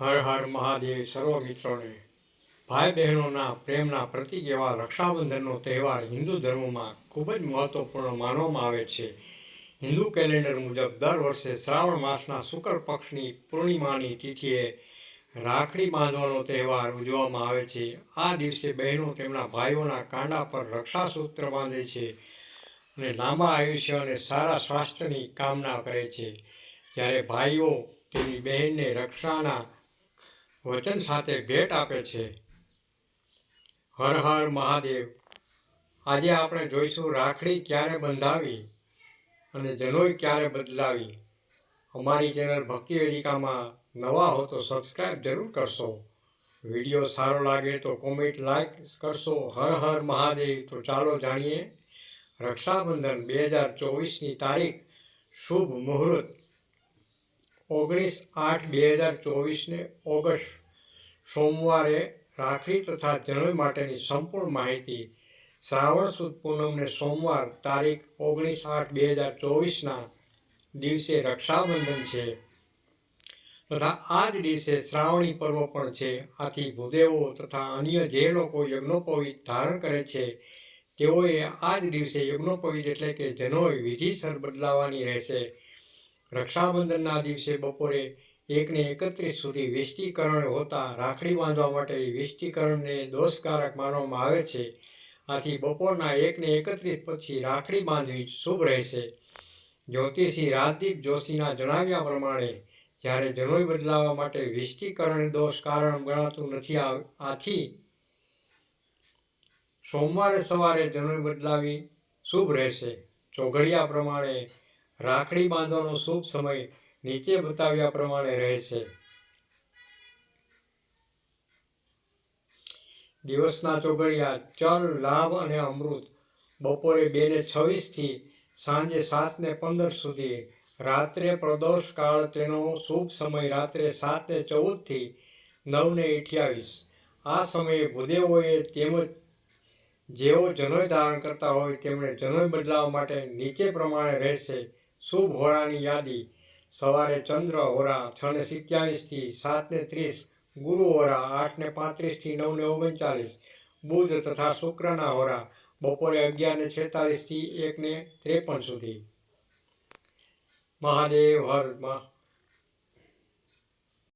હર હર મહાદેવ સર્વ મિત્રોને ભાઈ બહેનોના પ્રેમના પ્રતીક એવા રક્ષાબંધનનો તહેવાર હિન્દુ ધર્મમાં ખૂબ જ મહત્વપૂર્ણ માનવામાં આવે છે. હિન્દુ કેલેન્ડર મુજબ દર વર્ષે શ્રાવણ માસના શુક્લ પક્ષની પૂર્ણિમાની તિથિએ રાખડી બાંધવાનો તહેવાર ઉજવવામાં આવે છે. આ દિવસે બહેનો તેમના ભાઈઓના કાંડા પર રક્ષાસૂત્ર બાંધે છે અને લાંબા આયુષ્ય અને સારા સ્વાસ્થ્યની કામના કરે છે. જ્યારે ભાઈઓ તેમની બહેનને રક્ષાના વચન સાથે ભેટ આપે છે. હર હર મહાદેવ. આજે આપણે જોઈશું રાખડી ક્યારે બંધાવી અને જનોઈ ક્યારે બદલાવી. અમારી ચેનલ ભક્તિ વેદિકામાં નવા હો તો સબસ્ક્રાઈબ જરૂર કરશો. વીડિયો સારો લાગે તો કોમેન્ટ લાઈક કરશો. હર હર મહાદેવ. તો ચાલો જાણીએ. રક્ષાબંધન બે હજાર ચોવીસની તારીખ. શુભ મુહૂર્ત. ઓગણીસ આઠ બે હજાર ચોવીસને ઓગસ્ટ સોમવારે રાખડી તથા જનોઈ માટેની સંપૂર્ણ માહિતી શ્રાવણ સુદ પૂનમને સોમવાર તારીખ ઓગણીસ આઠ બે હજાર ચોવીસના દિવસે રક્ષાબંધન છે. તથા આ જ દિવસે શ્રાવણી પર્વ પણ છે. આથી ભૂદેવો તથા અન્ય જે લોકો યજ્ઞોપવિત ધારણ કરે છે, તેઓએ આ જ દિવસે યજ્ઞોપવિત એટલે કે જનોય વિધિસર બદલાવાની રહેશે. રક્ષાબંધનના દિવસે બપોરે એકને એકત્રીસ સુધી વિષ્ટીકરણ હોતા રાખડી બાંધવા માટે વિષ્ટીકરણને દોષકારક માનવામાં આવે છે. આથી બપોરના એકને એકત્રીસ પછી રાખડી બાંધવી શુભ રહેશે. જ્યોતિષી રાજદીપ જોશીના જણાવ્યા પ્રમાણે, જ્યારે જનોઈ બદલાવવા માટે વિષ્ટિકરણ દોષ કારણ ગણાતું નથી આથી સોમવારે સવારે જનોઈ બદલાવી શુભ રહેશે. ચોઘડિયા પ્રમાણે રાખડી બાંધવાનો શુભ સમય નીચે બતાવ્યા પ્રમાણે રહેશે દિવસના ચોઘડિયા ચલ લાભ અને અમૃત બપોરે બે ને છવ્વીસથી સાંજે સાત ને પંદર સુધી, રાત્રે પ્રદોષ કાળ તેનો શુભ સમય રાત્રે સાત ને ચૌદથી નવ ને અઠ્યાવીસ. આ સમયે ભૂદેવોએ તેમજ જેઓ જનોઈ ધારણ કરતા હોય, તેમણે જનોઈ બદલાવા માટે નીચે પ્રમાણે રહેશે. શુભ હોળાની યાદી સવારે ચંદ્ર હોરા છ ને સિત્યાવીસથી સાત ને ત્રીસ, ગુરુ હોરા આઠ ને પાંત્રીસથી નવ ને ઓગણચાલીસ, બુધ તથા શુક્રના હોરા બપોરે અગિયાર ને છેતાલીસથી એક ને ત્રેપન સુધી. મહાદેવ હર મા